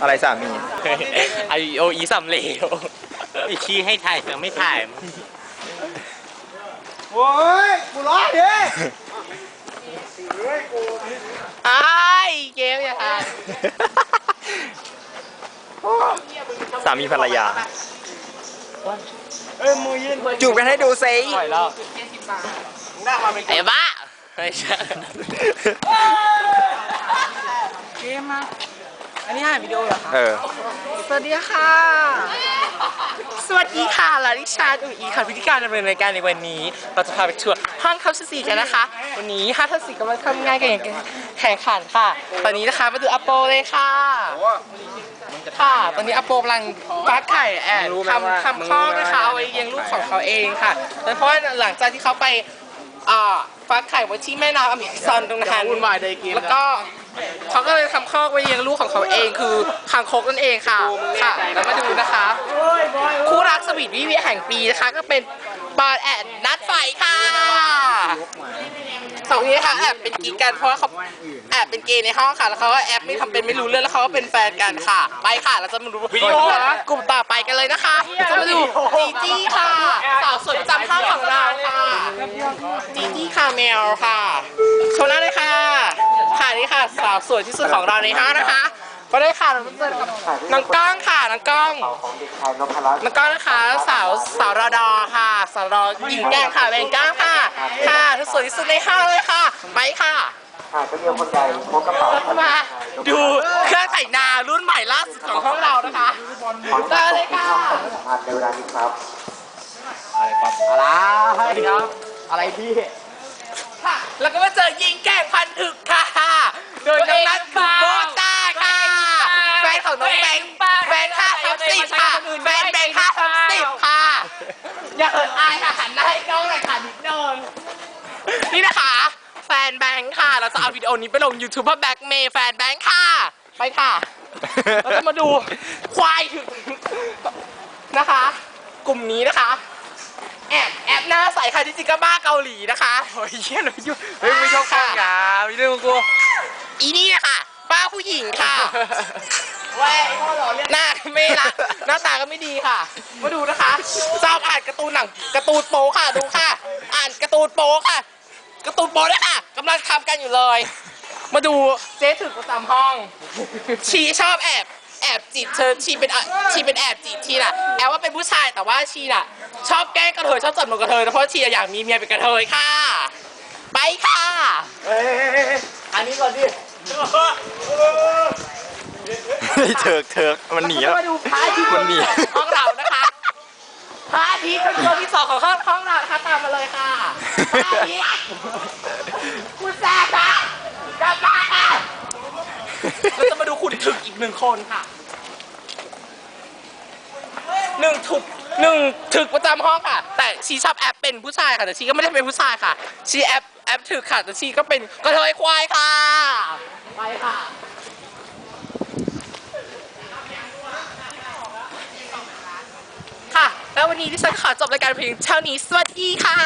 อะไรสามีไอโออีสำเลวไอชี้ให้ถ่ายแต่ไม่ถ่ายโอ้ยกูร้อนดิไอ้เกมอย่าทานสามีภรรยาจูบกันให้ดูซิปล่อยแล้วไอ้บ้าไม่ใช่เกมมา อันนี้ถ่ายวิดีโอเหรอคะ เออ สวัสดีค่ะ สวัสดีค่ะลาลิชาดูอีค่ะพิธีการดำเนินรายการในวันนี้ เราจะพาไปทัวร์ห้องทับสี่กันนะคะ วันนี้ห้าทับสี่กำลังทำงานกันอย่างแข่งขันค่ะ ตอนนี้นะคะมาดูอโปเลยค่ะ ค่ะ ตอนนี้อโปกำลังฟักไข่แอนทำทำข้อกนะคะเอาไว้เลี้ยงลูกของเขาเองค่ะแต่เพราะว่าหลังจากที่เขาไปอ่าฟักไข่ไว้ที่แม่น้ำอเมซอนตรงนั้นวุ่นวายในเกมแล้วก็ เขาก็เลยทำคอกไว้เลี้ยงลูกของเขาเองคือคางคกนั่นเองค่ะค่ะ แล้วมาดูนะคะ คู่รักสวีทวิวีแห่งปีนะคะ ก็เป็นบาร์แอนนัดไฟค่ะสองนี้ค่ะแอบเป็นกิ๊กกันเพราะว่าเขาแอบเป็นเกย์ในห้องค่ะ แล้วเขาก็แอบไม่ทำเป็นไม่รู้เรื่องแล้วเขาก็เป็นแฟนกันค่ะ ไปค่ะเราจะมาดูวิดีโอกลุ่มต่อไปกันเลยนะคะจะมาดูจีจี้ค่ะสาวสวยประจำห้องของเราค่ะจีจี้คาเมลค่ะ สาวสวยที่สุดของเราในห้องนะคะก็ได้ค่ะเราเจอกับน้องก้องค่ะน้องก้องแล้วก็นะคะสาวสาวรอดอค่ะ สาวรอหญิงแก้งค่ะแรงก้างค่ะ ค่ะที่สวยที่สุดในห้างเลยค่ะ ไปค่ะหากจะมีคนใดพบกระเป๋ามาดูเครื่องแต่งหน้ารุ่นใหม่ล่าสุดของห้องเรานะคะได้เลยค่ะผ่านในเวลานี้ครับอะไรครับอะไรพี่ค่ะแล้วก็มาเจอยิงแก่งพันถึกค่ะ โดยน้องนัทคือโบต้าค่ะ แฟนของน้องแบงค์แฟนห้าทับสิบค่ะ แฟนแบงค์ห้าทับสิบค่ะ อย่าเอิดอายค่ะหันหน้าให้กล้องหน่อยค่ะนิดนึงนี่นะคะ แฟนแบงค์ค่ะ เราจะเอาวิดีโอนี้ไปลง YouTube เพื่อแบ็กเมย์แฟนแบงค์ค่ะ ไปค่ะ เราจะมาดูควายถึงนะคะ กลุ่มนี้นะคะ แอบแอบหน้าใสค่ะที่จริงก็บ้าเกาหลีนะคะ โอ้ยเหี้ยเลยยุ่เฮ้ยไม่ชอบข้างยาไม่เรื่องของกูอีนี่นะคะป้าผู้หญิงค่ะ แหวหน้าไม่ละหน้าตาก็ไม่ดีค่ะ มาดูนะคะชอบอ่านการ์ตูนหนังการ์ตูนโป๊ค่ะดูค่ะ อ่านการ์ตูนโป๊ค่ะการ์ตูนโป๊ด้วยค่ะกำลังทำกันอยู่เลย มาดูเจ๊ถึกประจำห้อง ชีชอบแอบแอบจีบเธอชีเป็นอะชีเป็นแอบจีบทีน่ะแอบว่าเป็นผู้ชายแต่ว่าชีน่ะ ชอบแกล้งกระเทยชอบจับนมกระเทยนะเพราะชีอยากมีเมียเป็นกระเทยค่ะ ไปค่ะอันนี้ก่อนดิ เฮ้ยเถิกเถิกมันหนีแล้วมาดูพระอาทิตย์มันหนีห้องเรานะคะพระอาทิตย์เป็นตัวที่สองของห้องห้องเรานะคะตามมาเลยค่ะพระอาทิตย์คุณแซ่บค่ะกลับมาค่ะเราจะมาดูคุณถึกอีกหนึ่งคนค่ะหนึ่งถูกหนึ่งถึกประจำห้องค่ะ แต่ชีชอบแอปเป็นผู้ชายค่ะแต่ชีก็ไม่ได้เป็นผู้ชายค่ะ ชีแอปแอปถึกค่ะแต่ชีก็เป็นกระเทยควายค่ะไปค่ะ ค่ะ แล้ว วันนี้ดิฉันขอจบรายการเพียงเท่านี้ สวัสดีค่ะ